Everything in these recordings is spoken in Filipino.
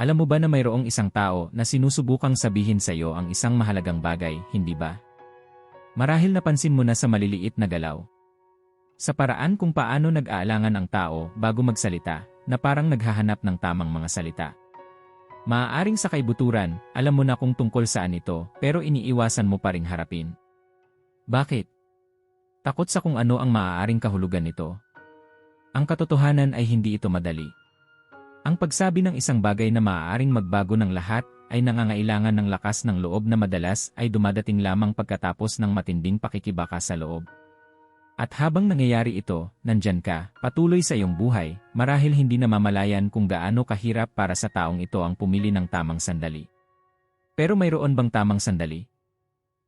Alam mo ba na mayroong isang tao na sinusubukang sabihin sa iyo ang isang mahalagang bagay, hindi ba? Marahil napansin mo na sa maliliit na galaw. Sa paraan kung paano nag-aalangan ang tao bago magsalita, na parang naghahanap ng tamang mga salita. Maaaring sa kaibuturan, alam mo na kung tungkol saan ito, pero iniiwasan mo pa ring harapin. Bakit? Takot sa kung ano ang maaaring kahulugan nito. Ang katotohanan ay hindi ito madali. Ang pagsabi ng isang bagay na maaaring magbago ng lahat ay nangangailangan ng lakas ng loob na madalas ay dumadating lamang pagkatapos ng matinding pakikibaka sa loob. At habang nangyayari ito, nandyan ka, patuloy sa iyong buhay, marahil hindi namamalayan kung gaano kahirap para sa taong ito ang pumili ng tamang sandali. Pero mayroon bang tamang sandali?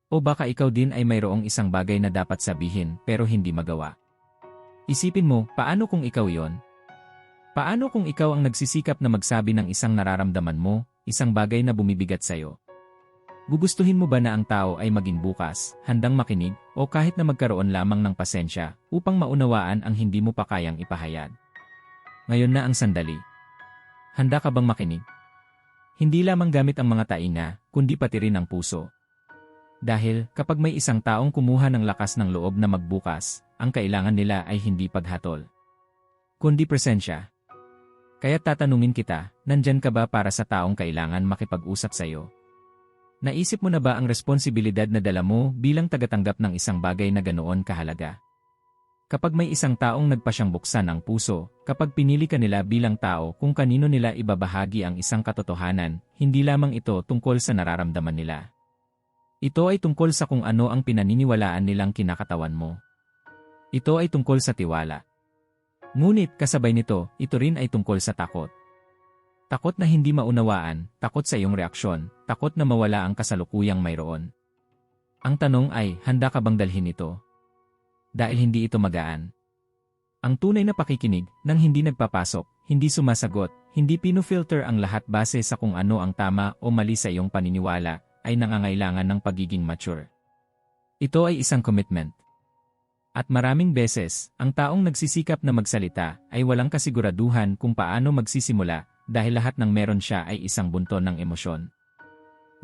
O baka ikaw din ay mayroong isang bagay na dapat sabihin pero hindi magawa. Isipin mo, paano kung ikaw yon? Paano kung ikaw ang nagsisikap na magsabi ng isang nararamdaman mo, isang bagay na bumibigat sa'yo? Gugustuhin mo ba na ang tao ay maging bukas, handang makinig, o kahit na magkaroon lamang ng pasensya upang maunawaan ang hindi mo pa kayang ipahayag? Ngayon na ang sandali. Handa ka bang makinig? Hindi lamang gamit ang mga tainga, kundi pati rin ang puso. Dahil, kapag may isang taong kumuha ng lakas ng loob na magbukas, ang kailangan nila ay hindi paghatol. Kundi presensya. Kaya tatanungin kita, nandyan ka ba para sa taong kailangan makipag-usap sa iyo? Naisip mo na ba ang responsibilidad na dala mo bilang tagatanggap ng isang bagay na ganoon kahalaga? Kapag may isang taong nagpasyang buksan ang puso, kapag pinili ka nila bilang tao kung kanino nila ibabahagi ang isang katotohanan, hindi lamang ito tungkol sa nararamdaman nila. Ito ay tungkol sa kung ano ang pinaniniwalaan nilang kinakatawan mo. Ito ay tungkol sa tiwala. Ngunit kasabay nito, ito rin ay tungkol sa takot. Takot na hindi maunawaan, takot sa iyong reaksyon, takot na mawala ang kasalukuyang mayroon. Ang tanong ay, handa ka bang dalhin ito? Dahil hindi ito magaan. Ang tunay na pakikinig, nang hindi nagpapasok, hindi sumasagot, hindi pinufilter ang lahat base sa kung ano ang tama o mali sa iyong paniniwala, ay nangangailangan ng pagiging mature. Ito ay isang commitment. At maraming beses, ang taong nagsisikap na magsalita ay walang kasiguraduhan kung paano magsisimula dahil lahat ng meron siya ay isang bunton ng emosyon.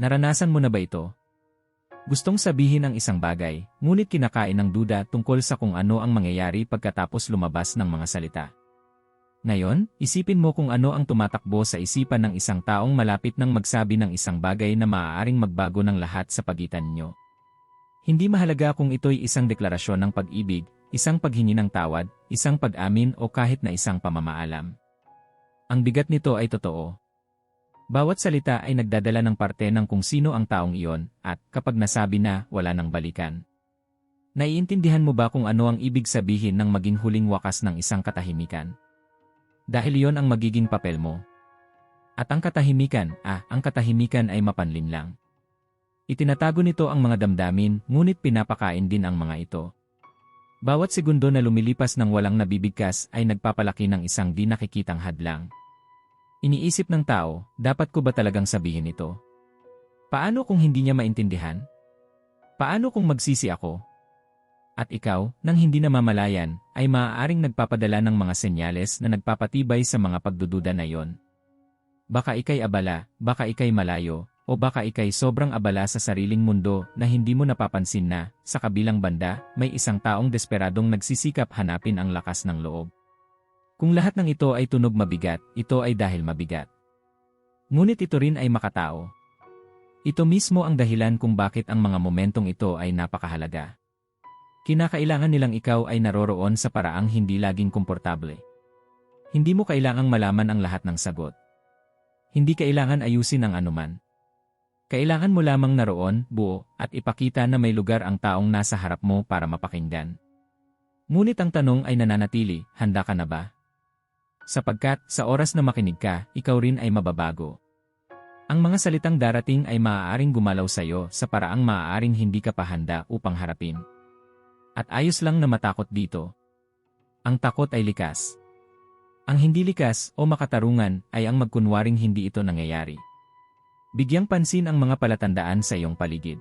Naranasan mo na ba ito? Gustong sabihin ang isang bagay, ngunit kinakain ng duda tungkol sa kung ano ang mangyayari pagkatapos lumabas ng mga salita. Ngayon, isipin mo kung ano ang tumatakbo sa isipan ng isang taong malapit nang magsabi ng isang bagay na maaaring magbago ng lahat sa pagitan ninyo. Hindi mahalaga kung ito'y isang deklarasyon ng pag-ibig, isang paghingi ng tawad, isang pag-amin o kahit na isang pamamaalam. Ang bigat nito ay totoo. Bawat salita ay nagdadala ng parte ng kung sino ang taong iyon at kapag nasabi na, wala nang balikan. Naiintindihan mo ba kung ano ang ibig sabihin ng maging huling wakas ng isang katahimikan? Dahil iyon ang magiging papel mo. At ang katahimikan, ah, ang katahimikan ay mapanlin lang. Itinatago nito ang mga damdamin, ngunit pinapakain din ang mga ito. Bawat segundo na lumilipas ng walang nabibigkas ay nagpapalaki ng isang di nakikitang hadlang. Iniisip ng tao, dapat ko ba talagang sabihin ito? Paano kung hindi niya maintindihan? Paano kung magsisi ako? At ikaw, nang hindi namamalayan, ay maaaring nagpapadala ng mga senyales na nagpapatibay sa mga pagdududa na yon. Baka ikay abala, baka ikay malayo, o baka ikay sobrang abala sa sariling mundo na hindi mo napapansin na, sa kabilang banda, may isang taong desperadong nagsisikap hanapin ang lakas ng loob. Kung lahat ng ito ay tunog mabigat, ito ay dahil mabigat. Ngunit ito rin ay makatao. Ito mismo ang dahilan kung bakit ang mga momentong ito ay napakahalaga. Kinakailangan nilang ikaw ay naroroon sa paraang hindi laging komportable. Hindi mo kailangang malaman ang lahat ng sagot. Hindi kailangan ayusin ang anuman. Kailangan mo lamang naroon, buo, at ipakita na may lugar ang taong nasa harap mo para mapakinggan. Ngunit ang tanong ay nananatili, handa ka na ba? Sapagkat, sa oras na makinig ka, ikaw rin ay mababago. Ang mga salitang darating ay maaaring gumalaw sa iyo sa paraang maaaring hindi ka pa handa upang harapin. At ayos lang na matakot dito. Ang takot ay likas. Ang hindi likas o makatarungan ay ang magkunwaring hindi ito nangyayari. Bigyang pansin ang mga palatandaan sa iyong paligid.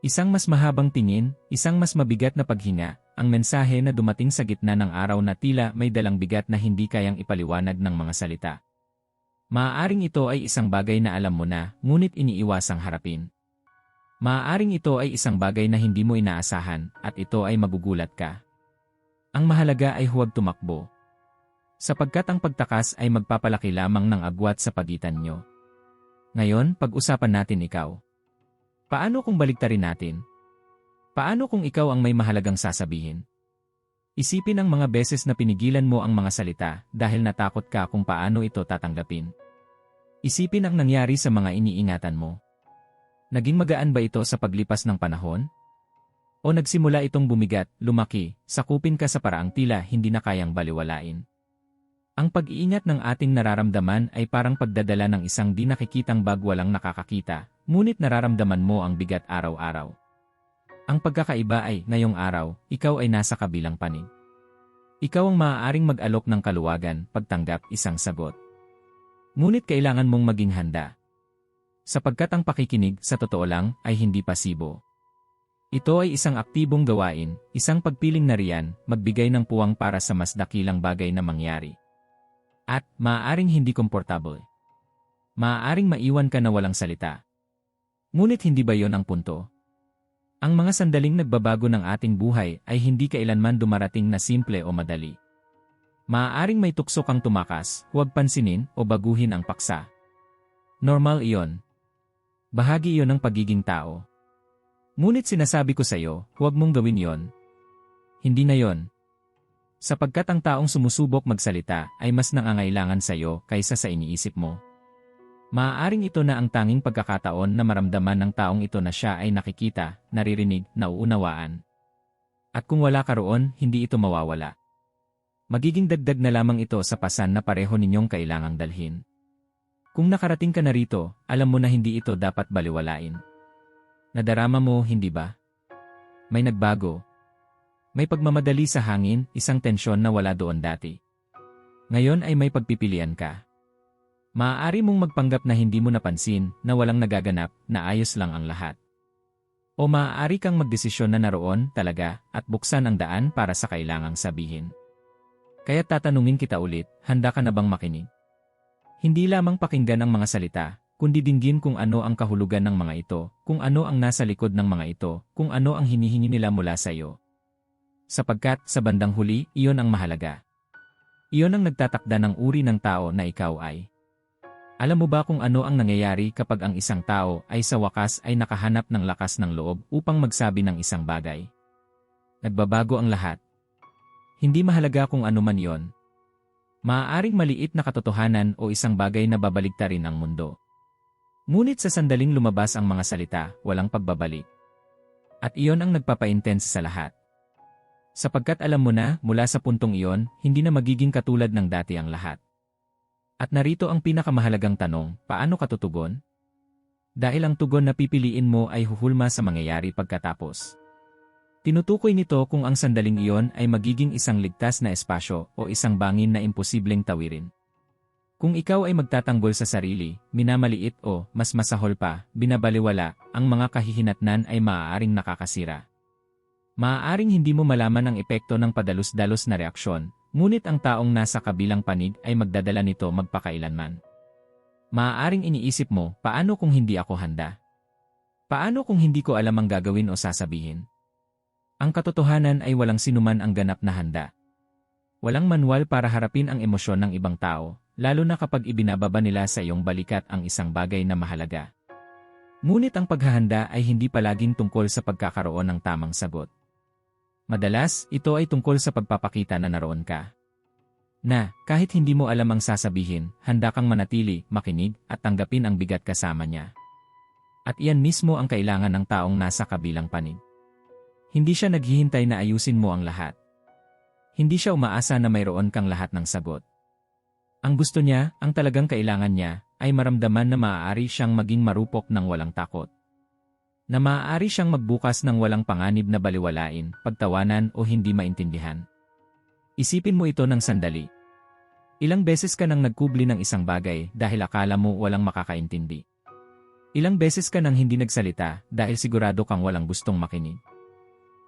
Isang mas mahabang tingin, isang mas mabigat na paghinga, ang mensahe na dumating sa gitna ng araw na tila may dalang bigat na hindi kayang ipaliwanag ng mga salita. Maaaring ito ay isang bagay na alam mo na, ngunit iniiwasang harapin. Maaaring ito ay isang bagay na hindi mo inaasahan, at ito ay magugulat ka. Ang mahalaga ay huwag tumakbo. Sapagkat ang pagtakas ay magpapalaki lamang ng agwat sa pagitan nyo. Ngayon, pag-usapan natin ikaw. Paano kung baliktarin natin? Paano kung ikaw ang may mahalagang sasabihin? Isipin ang mga beses na pinigilan mo ang mga salita dahil natakot ka kung paano ito tatanggapin. Isipin ang nangyari sa mga iniingatan mo. Naging magaan ba ito sa paglipas ng panahon? O nagsimula itong bumigat, lumaki, sakupin ka sa paraang tila hindi na kayang baliwalain? Ang pag-iingat ng ating nararamdaman ay parang pagdadala ng isang di nakikitang bag walang nakakakita, ngunit nararamdaman mo ang bigat araw-araw. Ang pagkakaiba ay, ngayong araw, ikaw ay nasa kabilang panig. Ikaw ang maaaring mag-alok ng kaluwagan, pagtanggap isang sagot. Ngunit kailangan mong maging handa. Sapagkat ang pakikinig, sa totoo lang, ay hindi pasibo. Ito ay isang aktibong gawain, isang pagpiling na riyan, magbigay ng puwang para sa mas dakilang bagay na mangyari. At, maaaring hindi komportable. Maaaring maiwan ka na walang salita. Ngunit hindi ba yon ang punto? Ang mga sandaling nagbabago ng ating buhay ay hindi kailanman dumarating na simple o madali. Maaaring may tukso kang tumakas, huwag pansinin o baguhin ang paksa. Normal iyon. Bahagi iyon ng pagiging tao. Ngunit sinasabi ko sa iyo, huwag mong gawin yon. Hindi na yon. Sapagkat ang taong sumusubok magsalita ay mas nangangailangan sa iyo kaysa sa iniisip mo. Maaaring ito na ang tanging pagkakataon na maramdaman ng taong ito na siya ay nakikita, naririnig, nauunawaan. At kung wala ka roon, hindi ito mawawala. Magiging dagdag na lamang ito sa pasan na pareho ninyong kailangang dalhin. Kung nakarating ka na rito, alam mo na hindi ito dapat baliwalain. Nadarama mo, hindi ba? May nagbago. May pagmamadali sa hangin, isang tensyon na wala doon dati. Ngayon ay may pagpipilian ka. Maaari mong magpanggap na hindi mo napansin, na walang nagaganap, na ayos lang ang lahat. O maaari kang magdesisyon na naroon talaga at buksan ang daan para sa kailangang sabihin. Kaya tatanungin kita ulit, handa ka na bang makinig? Hindi lamang pakinggan ang mga salita, kundi dinggin kung ano ang kahulugan ng mga ito, kung ano ang nasa likod ng mga ito, kung ano ang hinihingi nila mula sa iyo. Sapagkat, sa bandang huli, iyon ang mahalaga. Iyon ang nagtatakda ng uri ng tao na ikaw ay. Alam mo ba kung ano ang nangyayari kapag ang isang tao ay sa wakas ay nakahanap ng lakas ng loob upang magsabi ng isang bagay? Nagbabago ang lahat. Hindi mahalaga kung ano man yon. Maaaring maliit na katotohanan o isang bagay na babaligtarin ang mundo. Ngunit sa sandaling lumabas ang mga salita, walang pagbabalik. At iyon ang nagpapa-intense sa lahat. Sapagkat alam mo na, mula sa puntong iyon, hindi na magiging katulad ng dati ang lahat. At narito ang pinakamahalagang tanong, paano ka tutugon? Dahil ang tugon na pipiliin mo ay huhulma sa mangyayari pagkatapos. Tinutukoy nito kung ang sandaling iyon ay magiging isang ligtas na espasyo o isang bangin na imposibleng tawirin. Kung ikaw ay magtatanggol sa sarili, minamaliit o, mas masahol pa, binabaliwala, ang mga kahihinatnan ay maaaring nakakasira. Maaaring hindi mo malaman ang epekto ng padalos-dalos na reaksyon, Ngunit ang taong nasa kabilang panig ay magdadala nito magpakailanman. Maaaring iniisip mo, paano kung hindi ako handa? Paano kung hindi ko alam ang gagawin o sasabihin? Ang katotohanan ay walang sinuman ang ganap na handa. Walang manual para harapin ang emosyon ng ibang tao, lalo na kapag ibinababa nila sa iyong balikat ang isang bagay na mahalaga. Ngunit ang paghahanda ay hindi palaging tungkol sa pagkakaroon ng tamang sagot. Madalas, ito ay tungkol sa pagpapakita na naroon ka. Na, kahit hindi mo alam ang sasabihin, handa kang manatili, makinig, at tanggapin ang bigat kasama niya. At iyan mismo ang kailangan ng taong nasa kabilang panig. Hindi siya naghihintay na ayusin mo ang lahat. Hindi siya umaasa na mayroon kang lahat ng sagot. Ang gusto niya, ang talagang kailangan niya, ay maramdaman na maaari siyang maging marupok ng walang takot na maaari siyang magbukas ng walang panganib na baliwalain, pagtawanan o hindi maintindihan. Isipin mo ito ng sandali. Ilang beses ka nang nagkubli ng isang bagay dahil akala mo walang makakaintindi. Ilang beses ka nang hindi nagsalita dahil sigurado kang walang gustong makinig.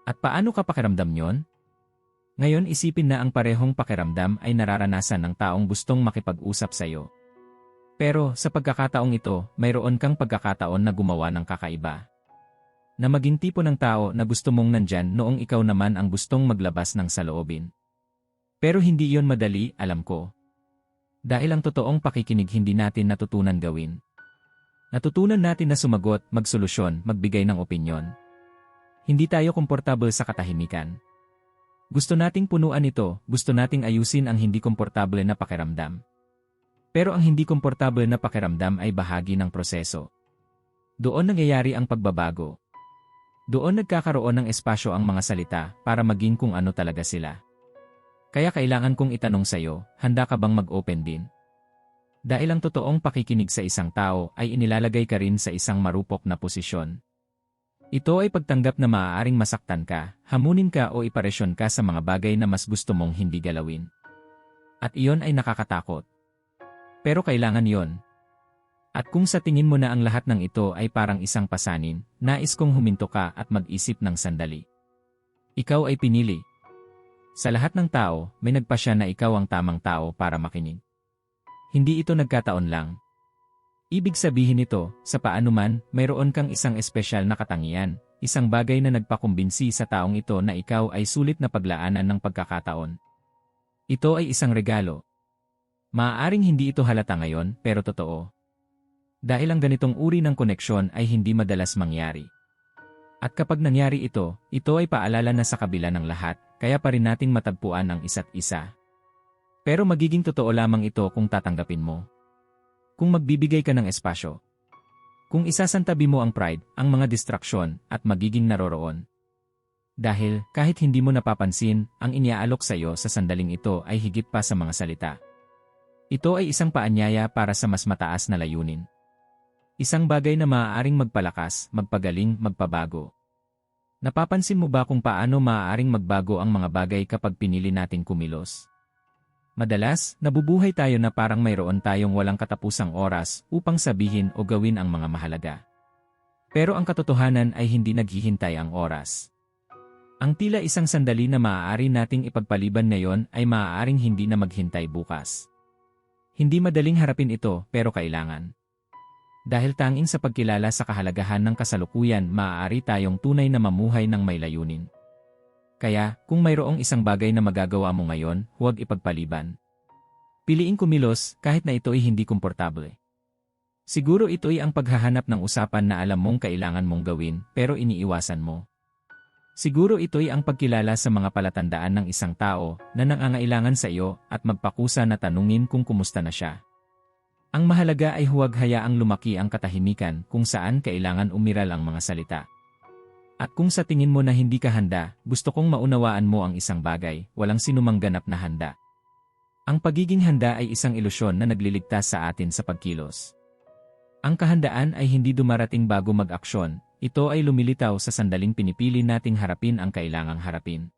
At paano ka pakiramdam yon? Ngayon isipin na ang parehong pakiramdam ay nararanasan ng taong gustong makipag-usap sa iyo. Pero sa pagkakataong ito, mayroon kang pagkakataon na gumawa ng kakaiba. Na maging tipo ng tao na gusto mong nandyan noong ikaw naman ang gustong maglabas ng saloobin. Pero hindi iyon madali, alam ko. Dahil ang totoong pakikinig hindi natin natutunan gawin. Natutunan natin na sumagot, magsolusyon, magbigay ng opinyon. Hindi tayo komportable sa katahimikan. Gusto nating punuan ito, gusto nating ayusin ang hindi komportable na pakiramdam. Pero ang hindi komportable na pakiramdam ay bahagi ng proseso. Doon nangyayari ang pagbabago. Doon nagkakaroon ng espasyo ang mga salita para maging kung ano talaga sila. Kaya kailangan kong itanong sa'yo, handa ka bang mag-open din? Dahil ang totoong pakikinig sa isang tao ay inilalagay ka rin sa isang marupok na posisyon. Ito ay pagtanggap na maaaring masaktan ka, hamunin ka o iparesyon ka sa mga bagay na mas gusto mong hindi galawin. At iyon ay nakakatakot. Pero kailangan yon. At kung sa tingin mo na ang lahat ng ito ay parang isang pasanin, nais kong huminto ka at mag-isip ng sandali. Ikaw ay pinili. Sa lahat ng tao, may nagpasya na ikaw ang tamang tao para makinig. Hindi ito nagkataon lang. Ibig sabihin nito, sa paano man, mayroon kang isang espesyal na katangian, isang bagay na nagpakumbinsi sa taong ito na ikaw ay sulit na paglaanan ng pagkakataon. Ito ay isang regalo, Maaaring hindi ito halata ngayon, pero totoo. Dahil ang ganitong uri ng koneksyon ay hindi madalas mangyari. At kapag nangyari ito, ito ay paalala na sa kabila ng lahat, kaya pa rin nating matagpuan ang isa't isa. Pero magiging totoo lamang ito kung tatanggapin mo. Kung magbibigay ka ng espasyo. Kung isasantabi mo ang pride, ang mga distraksyon, at magiging naroroon. Dahil, kahit hindi mo napapansin, ang iniaalok sa iyo sa sandaling ito ay higit pa sa mga salita. Ito ay isang paanyaya para sa mas mataas na layunin. Isang bagay na maaaring magpalakas, magpagaling, magpabago. Napapansin mo ba kung paano maaaring magbago ang mga bagay kapag pinili nating kumilos? Madalas, nabubuhay tayo na parang mayroon tayong walang katapusang oras upang sabihin o gawin ang mga mahalaga. Pero ang katotohanan ay hindi naghihintay ang oras. Ang tila isang sandali na maaari nating ipagpaliban ngayon ay maaaring hindi na maghintay bukas. Hindi madaling harapin ito pero kailangan. Dahil tanging sa pagkilala sa kahalagahan ng kasalukuyan maaari tayong tunay na mamuhay ng may layunin. Kaya, kung mayroong isang bagay na magagawa mo ngayon, huwag ipagpaliban. Piliin kumilos kahit na ito ay hindi komportable. Siguro ito ay ang paghahanap ng usapan na alam mong kailangan mong gawin pero iniiwasan mo. Siguro ito'y ang pagkilala sa mga palatandaan ng isang tao na nangangailangan sa iyo at magpakusa na tanungin kung kumusta na siya. Ang mahalaga ay huwag hayaang lumaki ang katahimikan kung saan kailangan umiral ang mga salita. At kung sa tingin mo na hindi ka handa, gusto kong maunawaan mo ang isang bagay, walang sinumang ganap na handa. Ang pagiging handa ay isang ilusyon na nagliligtas sa atin sa pagkilos. Ang kahandaan ay hindi dumarating bago mag-aksyon, ito ay lumilitaw sa sandaling pinipili nating harapin ang kailangang harapin.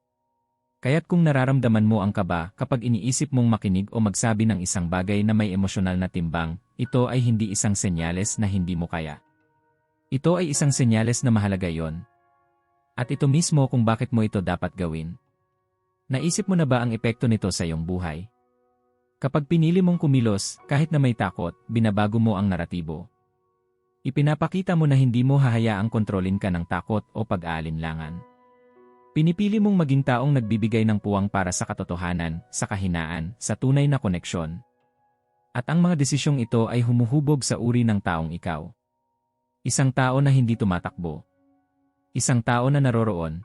Kaya't kung nararamdaman mo ang kaba kapag iniisip mong makinig o magsabi ng isang bagay na may emosyonal na timbang, ito ay hindi isang senyales na hindi mo kaya. Ito ay isang senyales na mahalaga yon. At ito mismo kung bakit mo ito dapat gawin. Naisip mo na ba ang epekto nito sa iyong buhay? Kapag pinili mong kumilos, kahit na may takot, binabago mo ang naratibo. Ipinapakita mo na hindi mo hahayaang kontrolin ka ng takot o pag-aalinlangan. Pinipili mong maging taong nagbibigay ng puwang para sa katotohanan, sa kahinaan, sa tunay na koneksyon. At ang mga desisyong ito ay humuhubog sa uri ng taong ikaw. Isang tao na hindi tumatakbo. Isang tao na naroroon.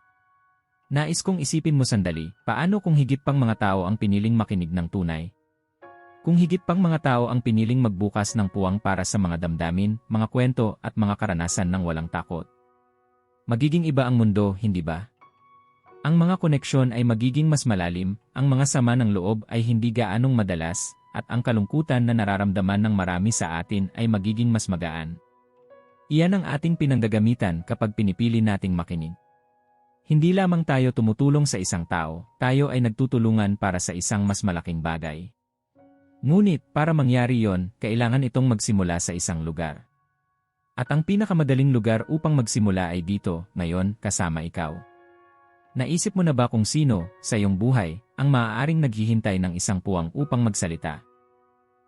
Nais kong isipin mo sandali, paano kung higit pang mga tao ang piniling makinig ng tunay, kung higit pang mga tao ang piniling magbukas ng puwang para sa mga damdamin, mga kwento at mga karanasan ng walang takot. Magiging iba ang mundo, hindi ba? Ang mga koneksyon ay magiging mas malalim, ang mga sama ng loob ay hindi gaanong madalas, at ang kalungkutan na nararamdaman ng marami sa atin ay magiging mas magaan. Iyan ang ating pinanggagamitan kapag pinipili nating makinig. Hindi lamang tayo tumutulong sa isang tao, tayo ay nagtutulungan para sa isang mas malaking bagay. Ngunit, para mangyari yon, kailangan itong magsimula sa isang lugar. At ang pinakamadaling lugar upang magsimula ay dito, ngayon, kasama ikaw. Naisip mo na ba kung sino, sa iyong buhay, ang maaaring naghihintay ng isang puwang upang magsalita?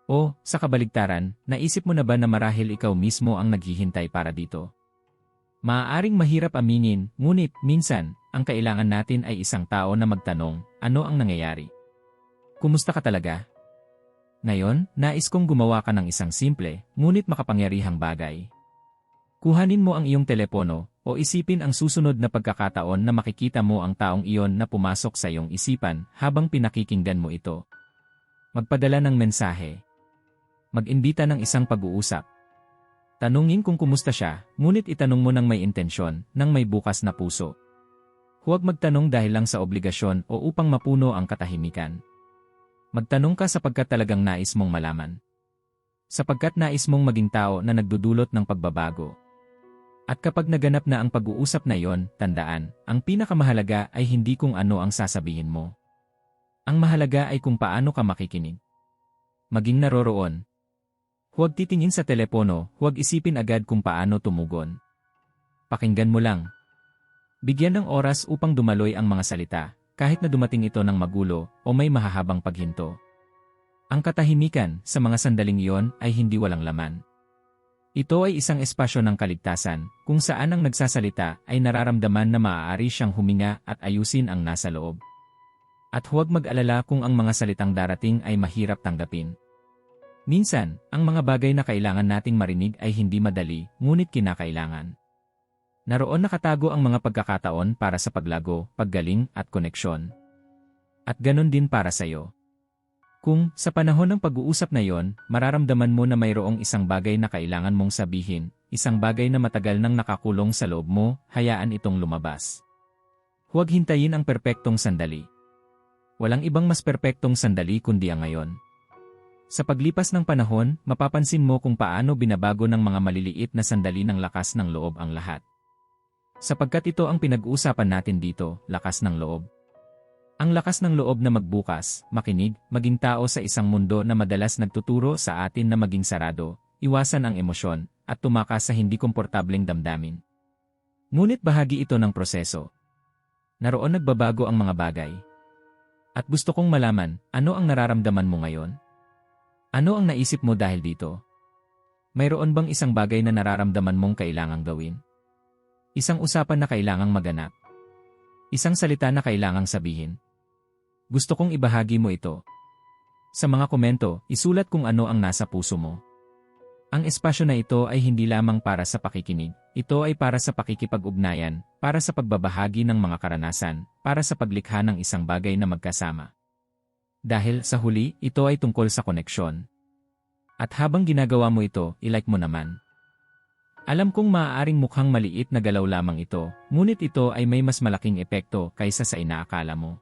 O, sa kabaligtaran, naisip mo na ba na marahil ikaw mismo ang naghihintay para dito? Maaaring mahirap aminin, ngunit minsan, ang kailangan natin ay isang tao na magtanong, ano ang nangyayari? Kumusta ka talaga? Ngayon, nais kong gumawa ka ng isang simple, ngunit makapangyarihang bagay. Kuhanin mo ang iyong telepono, o isipin ang susunod na pagkakataon na makikita mo ang taong iyon na pumasok sa iyong isipan habang pinakikinggan mo ito. Magpadala ng mensahe. Mag-imbita ng isang pag-uusap. Tanungin kung kumusta siya, ngunit itanong mo ng may intensyon, ng may bukas na puso. Huwag magtanong dahil lang sa obligasyon o upang mapuno ang katahimikan. Magtanong ka sapagkat talagang nais mong malaman. Sapagkat nais mong maging tao na nagdudulot ng pagbabago. At kapag naganap na ang pag-uusap na iyon, tandaan, ang pinakamahalaga ay hindi kung ano ang sasabihin mo. Ang mahalaga ay kung paano ka makikinig. Maging naroroon, Huwag titingin sa telepono, huwag isipin agad kung paano tumugon. Pakinggan mo lang. Bigyan ng oras upang dumaloy ang mga salita, kahit na dumating ito ng magulo o may mahahabang paghinto. Ang katahimikan sa mga sandaling iyon ay hindi walang laman. Ito ay isang espasyo ng kaligtasan, kung saan ang nagsasalita ay nararamdaman na maaari siyang huminga at ayusin ang nasa loob. At huwag mag-alala kung ang mga salitang darating ay mahirap tanggapin. Minsan, ang mga bagay na kailangan nating marinig ay hindi madali, ngunit kinakailangan. Naroon nakatago ang mga pagkakataon para sa paglago, paggaling, at koneksyon. At ganon din para sa iyo. Kung, sa panahon ng pag-uusap na yon, mararamdaman mo na mayroong isang bagay na kailangan mong sabihin, isang bagay na matagal nang nakakulong sa loob mo, hayaan itong lumabas. Huwag hintayin ang perpektong sandali. Walang ibang mas perpektong sandali kundi ang ngayon. Sa paglipas ng panahon, mapapansin mo kung paano binabago ng mga maliliit na sandali ng lakas ng loob ang lahat. Sapagkat ito ang pinag-uusapan natin dito, lakas ng loob. Ang lakas ng loob na magbukas, makinig, maging tao sa isang mundo na madalas nagtuturo sa atin na maging sarado, iwasan ang emosyon, at tumakas sa hindi komportableng damdamin. Ngunit bahagi ito ng proseso. Naroon nagbabago ang mga bagay. At gusto kong malaman, ano ang nararamdaman mo ngayon? Ano ang naisip mo dahil dito? Mayroon bang isang bagay na nararamdaman mong kailangang gawin? Isang usapan na kailangang maganap? Isang salita na kailangang sabihin? Gusto kong ibahagi mo ito. Sa mga komento, isulat kung ano ang nasa puso mo. Ang espasyo na ito ay hindi lamang para sa pakikinig, ito ay para sa pakikipag-ugnayan, para sa pagbabahagi ng mga karanasan, para sa paglikha ng isang bagay na magkasama. Dahil sa huli, ito ay tungkol sa koneksyon. At habang ginagawa mo ito, ilike mo naman. Alam kong maaaring mukhang maliit na galaw lamang ito, ngunit ito ay may mas malaking epekto kaysa sa inaakala mo.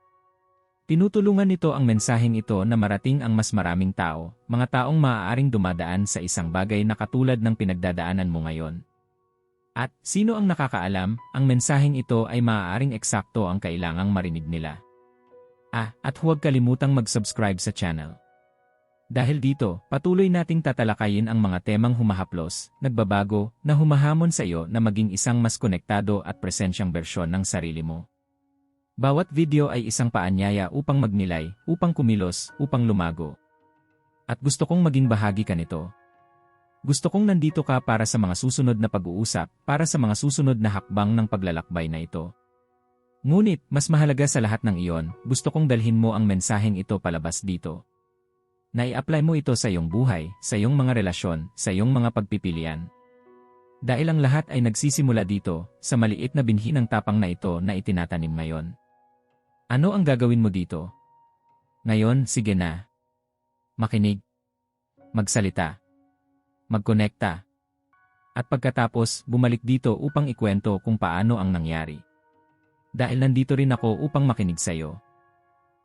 Tinutulungan nito ang mensaheng ito na marating ang mas maraming tao, mga taong maaaring dumadaan sa isang bagay na katulad ng pinagdadaanan mo ngayon. At, sino ang nakakaalam, ang mensaheng ito ay maaaring eksakto ang kailangang marinig nila. Ah, at huwag kalimutang mag-subscribe sa channel. Dahil dito, patuloy nating tatalakayin ang mga temang humahaplos, nagbabago, na humahamon sa iyo na maging isang mas konektado at presensyang bersyon ng sarili mo. Bawat video ay isang paanyaya upang magnilay, upang kumilos, upang lumago. At gusto kong maging bahagi ka nito. Gusto kong nandito ka para sa mga susunod na pag-uusap, para sa mga susunod na hakbang ng paglalakbay na ito. Ngunit, mas mahalaga sa lahat ng iyon, gusto kong dalhin mo ang mensaheng ito palabas dito. Nai-apply mo ito sa iyong buhay, sa iyong mga relasyon, sa iyong mga pagpipilian. Dahil ang lahat ay nagsisimula dito, sa maliit na binhi ng tapang na ito na itinatanim ngayon. Ano ang gagawin mo dito? Ngayon, sige na. Makinig. Magsalita. Magkonekta. At pagkatapos, bumalik dito upang ikwento kung paano ang nangyari dahil nandito rin ako upang makinig sa iyo.